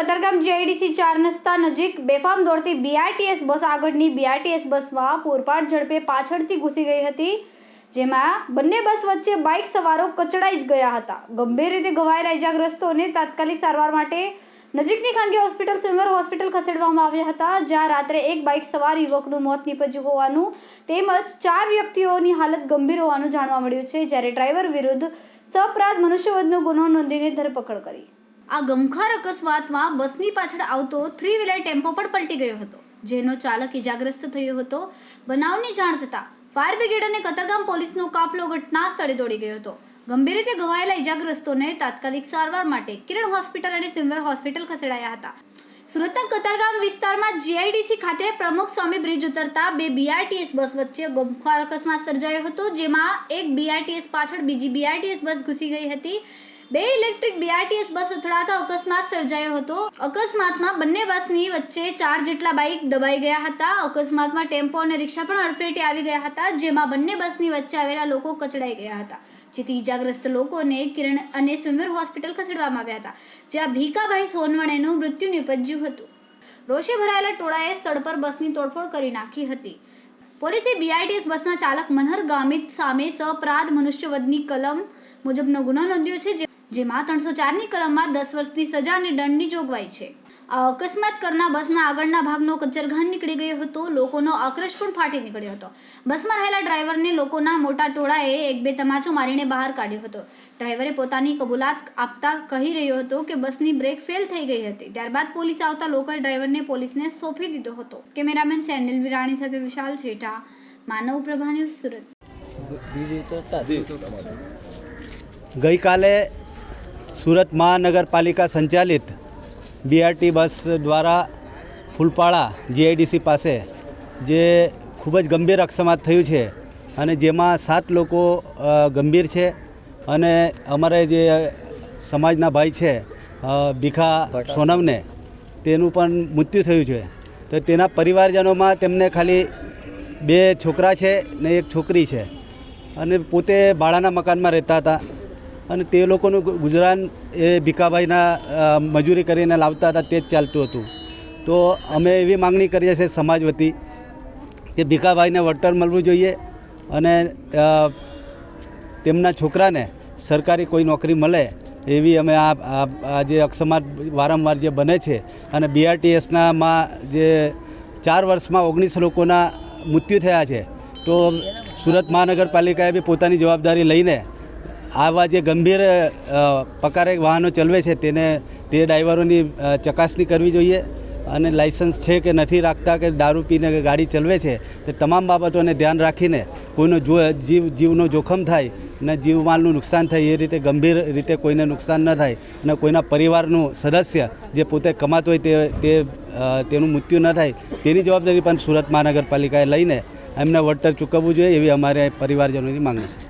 Katargam GIDC ચાર રસ્તા નજીક બેફામ દોડતી બીઆરટીએસ બસ આગળની બીઆરટીએસ બસમાં પૂરપાટ ઝડપે પાછળથી ઘૂસી ગઈ હતી, જેમાં બંને બસ વચ્ચે બાઇક સવારો કચડાઈ ગયા હતા. ગંભીર રીતે ઘવાયેલા ઇજાગ્રસ્તોને તાત્કાલિક સારવાર માટે નજીકની ખાનગી હોસ્પિટલ સિમર હોસ્પિટલ ખસેડવામાં આવ્યા હતા, જ્યાં રાત્રે એક બાઇક સવાર યુવકનું મોત નીપજ્યું હોવાનું તેમજ ચાર વ્યક્તિઓની હાલત ગંભીર હોવાનું જાણવા મળ્યું છે, જ્યારે ડ્રાઈવર વિરુદ્ધ સપરાધ મનુષ્યવધનો ગુનો નોંધીને ધરપકડ કરી. આ ગમખાર અકસ્માતમાં બસની પાછળ આવતો થ્રી વ્હીલર ટેમ્પો પણ પલટી ગયો હતો, જેનો ચાલક ઇજાગ્રસ્ત થયો હતો. બનાવની જાણ થતાં ફાયર બ્રિગેડ અને કતારગામ પોલીસનો કાફલો ઘટના સ્થળે દોડી ગયો હતો. ગંભીર રીતે ઘવાયેલા ઇજાગ્રસ્તોને તાત્કાલિક સારવાર માટે કિરણ હોસ્પિટલ અને સિમર હોસ્પિટલ ખસેડાયા હતા. સુરતના કતારગામ વિસ્તારમાં જીઆઈડીસી ખાતે પ્રમુખ સ્વામી બ્રિજ ઉતરતા બે બીઆરટીએસ બસ વચ્ચે ગમખાર અકસ્માત સર્જાયો હતો, જેમાં એક બીઆરટીએસ પાછળ બીજી બીઆરટીએસ બસ ઘૂસી ગઈ હતી. બે ઇલેક્ટ્રિક બીઆરટીએસ બસ અથડાતા અકસ્માત સર્જાયો હતો. અકસ્માતમાં બંને બસની વચ્ચે ચાર જેટલા બાઇક દબાઈ ગયા હતા. અકસ્માતમાં ટેમ્પો અને રિક્ષા પણ અડફેટે આવી ગયા હતા, જેમાં બંને બસની વચ્ચે આવેલા લોકો કચડાઈ ગયા હતા, જેથી ઈજાગ્રસ્ત લોકોને કિરણ અને સ્વિમર હોસ્પિટલ ખસેડવામાં આવ્યા હતા, જ્યાં ભીકાભાઈ સોનવણેનું મૃત્યુ નિપજ્યું હતું. રોષે ભરાયેલા ટોળાએ સ્થળ પર બસની તોડફોડ કરી નાખી હતી. પોલીસે બીઆરટીએસ બસના ચાલક મનહર ગામિત સામે સપરાધ મનુષ્યવધની કલમ મુજબનો ગુનો નોંધ્યો છે, જે- જેમાં ત્રણસો ચારની કલમમાં દસ વર્ષની સજા અને દંડની જોગવાઈ છે. આ અકસ્માત કરનાર બસના આગળના ભાગનો કચરઘાણ નીકળી ગયો હતો. લોકોનો આક્રોશ પણ ફાટી નીકળ્યો હતો. બસમાં રહેલા ડ્રાઈવરને લોકોના મોટા ટોળાએ એક બે તમાચો મારીને બહાર કાઢ્યો હતો. ડ્રાઈવરે પોતાની કબૂલાત આપતા કહી રહ્યો હતો કે બસની બ્રેક ફેલ થઈ ગઈ હતી. ત્યારબાદ પોલીસ આવતા લોકલ ડ્રાઈવરને પોલીસને સોંપી દીધો હતો. કેમેરામેન સેનિલ વિરાણી સાથે વિશાલ શેઠા માનવ પ્રભા ન્યૂઝ સુરત. ગઈકાલે સુરત મહાનગરપાલિકા સંચાલિત બીઆરટી બસ દ્વારા ફૂલપાળા જીઆઈડીસી પાસે જે ખૂબ જ ગંભીર અકસ્માત થયું છે અને જેમાં સાત લોકો ગંભીર છે અને અમારે જે સમાજના ભાઈ છે ભીખા સોનવને સોનમને તેનું પણ મૃત્યુ થયું છે. તો તેના પરિવારજનોમાં તેમને ખાલી બે છોકરા છે ને એક છોકરી છે. અને પોતે ભાડાના મકાનમાં રહેતા હતા. અને તે લોકોનું ગુજરાન એ ભીખાભાઈના મજૂરી કરીને લાવતા હતા, તે જ ચાલતું હતું. તો અમે એવી માંગણી કરીએ છીએ સમાજ વતી કે ભીખાભાઈને વળતર મળવું જોઈએ અને તેમના છોકરાને સરકારી કોઈ નોકરી મળે એવી અમે આ જે અકસ્માત વારંવાર જે બને છે અને બીઆરટીએસનામાં જે ચાર વર્ષમાં ઓગણીસ લોકોના મૃત્યુ થયા છે, તો સુરત મહાનગરપાલિકાએ બી પોતાની જવાબદારી લઈને આવા જે ગંભીર પ્રકારે વાહનો ચલાવે છે, તેને તે ડ્રાઈવરોની ચકાસણી કરવી જોઈએ અને લાઇસન્સ છે કે નથી રાખતા કે દારૂ પીને ગાડી ચલાવે છે, તે તમામ બાબતોને ધ્યાન રાખીને કોઈનો જો, જીવ, જીવનો જોખમ થાય ને જીવમાલનું નુકસાન થાય, એ રીતે ગંભીર રીતે કોઈને નુકસાન ન થાય અને કોઈના પરિવારનું સદસ્ય જે પોતે કમાતો હોય તે તે તેનું મૃત્યુ ન થાય, તેની જવાબદારી પણ સુરત મહાનગરપાલિકાએ લઈને એમને વળતર ચૂકવવું જોઈએ, એવી અમારે પરિવારજનોની માંગણી છે.